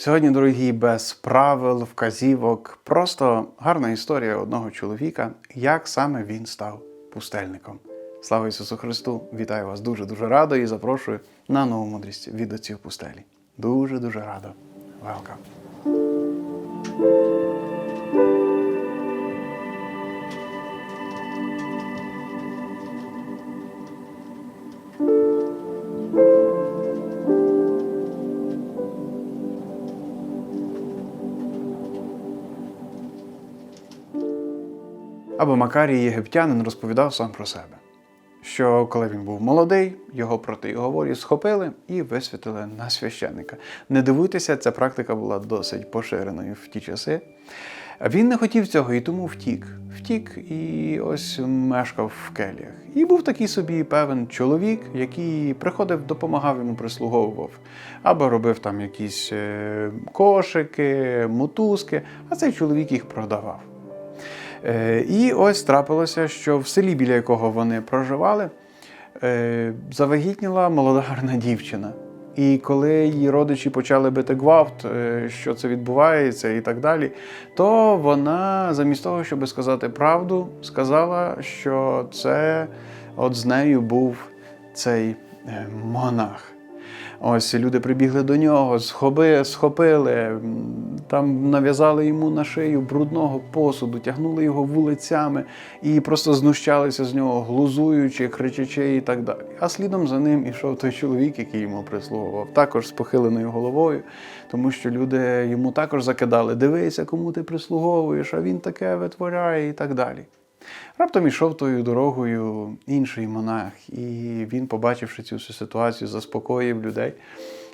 Сьогодні, дорогі, без правил, вказівок, просто гарна історія одного чоловіка, як саме він став пустельником. Слава Ісусу Христу! Вітаю вас дуже дуже радо і запрошую на нову мудрість від отців пустелі. Дуже дуже радо. Welcome! Або Макарій Єгиптянин розповідав сам про себе, що коли він був молодий, його проти його схопили і висвятили на священника. Не дивуйтеся, ця практика була досить поширеною в ті часи. Він не хотів цього і тому втік. Втік і ось мешкав в келіях. І був такий собі певен чоловік, який приходив, допомагав йому, прислуговував, або робив там якісь е, кошики, мотузки, а цей чоловік їх продавав. Е, І ось трапилося, що в селі, біля якого вони проживали, е, завагітніла молода гарна дівчина. І коли її родичі почали бити гвалт, е, що це відбувається і так далі, то вона, замість того, щоб сказати правду, сказала, що це от з нею був цей монах. Ось люди прибігли до нього, схоби, схопили, там нав'язали йому на шию брудного посуду, тягнули його вулицями і просто знущалися з нього, глузуючи, кричачи і так далі. А слідом за ним ішов той чоловік, який йому прислугував, також з похиленою головою, тому що люди йому також закидали: дивися, кому ти прислуговуєш, а він таке витворяє і так далі. Раптом ішов тою дорогою інший монах, і він, побачивши цю всю ситуацію, заспокоїв людей.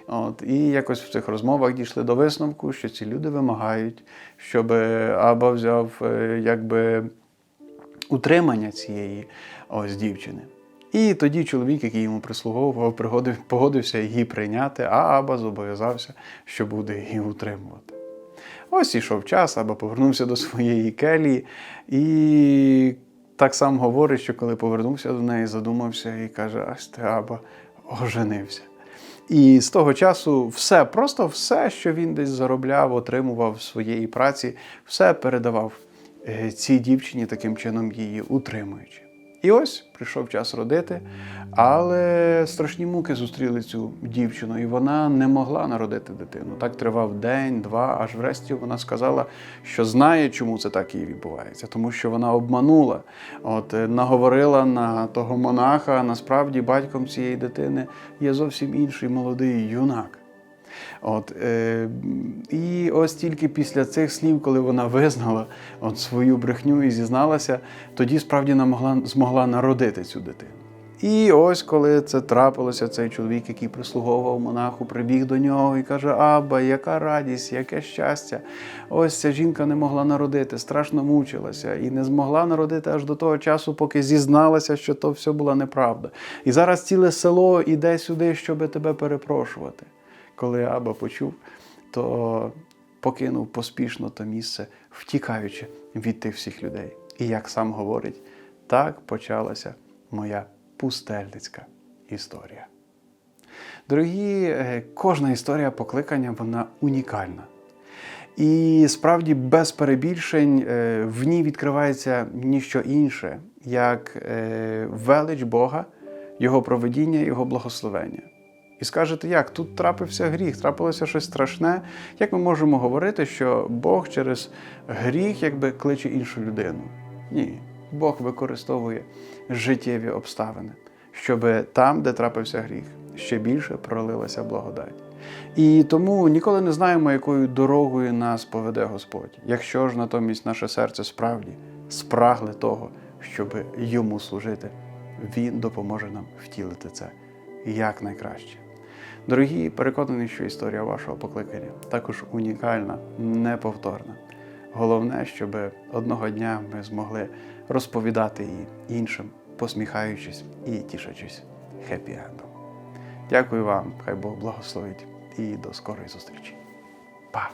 От, і якось в цих розмовах дійшли до висновку, що ці люди вимагають, щоб Аба взяв е, якби утримання цієї ось дівчини. І тоді чоловік, який йому прислуговував, погодився її прийняти, а Аба зобов'язався, що буде її утримувати. Ось ішов час, аба повернувся до своєї келії, і так само говорить, що коли повернувся до неї, задумався і каже: аж ти аба оженився. І з того часу все, просто все, що він десь заробляв, отримував в своєї праці, все передавав е, цій дівчині, таким чином її утримуючи. І ось прийшов час родити, але страшні муки зустріли цю дівчину, і вона не могла народити дитину. Так тривав день, два, аж врешті вона сказала, що знає, чому це так їй відбувається, тому що вона обманула, от е, наговорила на того монаха. а Насправді батьком цієї дитини є зовсім інший молодий юнак. От, е, і ось тільки після цих слів, коли вона визнала от свою брехню і зізналася, тоді справді вона могла, змогла народити цю дитину. І ось коли це трапилося, цей чоловік, який прислуговував монаху, прибіг до нього і каже: Аба, яка радість, яке щастя! Ось ця жінка не могла народити, страшно мучилася і не змогла народити аж до того часу, поки зізналася, що то все була неправда. І зараз ціле село іде сюди, щоб тебе перепрошувати. Коли Аба почув, то покинув поспішно то місце, втікаючи від тих всіх людей. І як сам говорить, так почалася моя пустельницька історія. Дорогі, е, кожна історія покликання вона унікальна. І справді без перебільшень е, в ній відкривається ніщо інше, як е, велич Бога, Його проведіння, Його благословення. І скажете, як тут трапився гріх, трапилося щось страшне. Як ми можемо говорити, що Бог через гріх якби кличе іншу людину? Ні, Бог використовує життєві обставини, щоб там, де трапився гріх, ще більше пролилася благодать. І тому ніколи не знаємо, якою дорогою нас поведе Господь. Якщо ж натомість наше серце справді спрагле того, щоб йому служити, Він допоможе нам втілити це якнайкраще. Дорогі, переконаний, що історія вашого покликання також унікальна, неповторна. Головне, щоб одного дня ми змогли розповідати її іншим, посміхаючись і тішачись хеппі-ендом. Дякую вам, хай Бог благословить і до скорої зустрічі. Па!